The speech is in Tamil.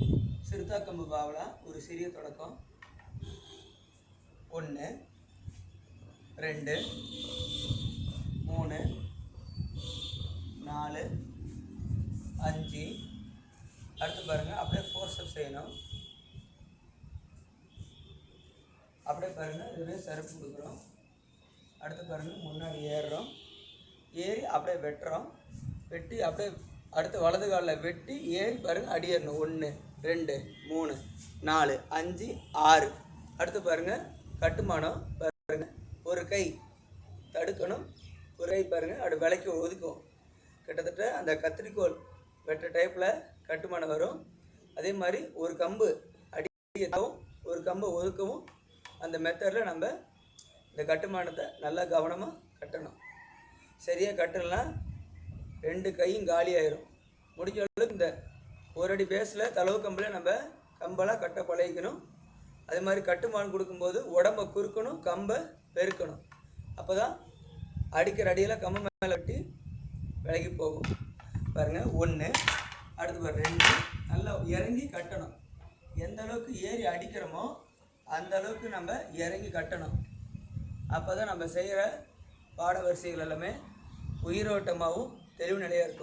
சிறுத்தாக்கம்பு பாவலா ஒரு சிறிய தொடக்கம். ஒன்று ரெண்டு மூணு நாலு அஞ்சு. அடுத்து பாருங்கள் அப்படியே ஃபோர் ஸ்டெப் செய்யணும். அப்படியே பாருங்கள் இதுவே சருப்பு கொடுக்குறோம். அடுத்து பாருங்கள் முன்னாடி ஏறுறோம். ஏறி அப்படியே வெட்டுறோம். வெட்டி அப்படியே அடுத்து வலது காலில் வெட்டி ஏறி பாருங்கள் அடி ஏறணும் ஒன்று ரெண்டு மூணு நாலு அஞ்சு ஆறு. அடுத்து பாருங்கள் கட்டுமானம் பாருங்கள் ஒரு கை தடுக்கணும். ஒரு கை பாருங்கள் அப்படி விலைக்கு ஒதுக்கும். கிட்டத்தட்ட அந்த கத்திரிக்கோல் வெட்ட டைப்பில் கட்டுமானம் வரும். அதே மாதிரி ஒரு கம்பு அடிக்கவும் ஒரு கம்பை ஒதுக்கவும் அந்த மெத்தடில் நம்ம இந்த கட்டுமானத்தை நல்லா கவனமாக கட்டணும். சரியாக கட்டலாம் ரெண்டு கையும் காலி ஆயிரும் முடிஞ்ச அளவுக்கு இந்த ஒரு அடி பேஸில் தளவு கம்பில் நம்ம கம்பெல்லாம் கட்ட பழகிக்கணும். அது மாதிரி கட்டுமானம் கொடுக்கும்போது உடம்ப குறுக்கணும் கம்பை பெருக்கணும். அப்போ தான் அடிக்கிற அடியில் கம்பு மேலே வெட்டி விலகி போகும். பாருங்கள் ஒன்று அடுத்து பாரு ரெண்டு. நல்லா இறங்கி கட்டணும். எந்த அளவுக்கு ஏறி அடிக்கிறோமோ அந்த அளவுக்கு நம்ம இறங்கி கட்டணும். அப்போ தான் நம்ம செய்கிற பாட வரிசைகள் எல்லாமே உயிரோட்டமாகவும் தெளிவு நிலையாக இருக்கும்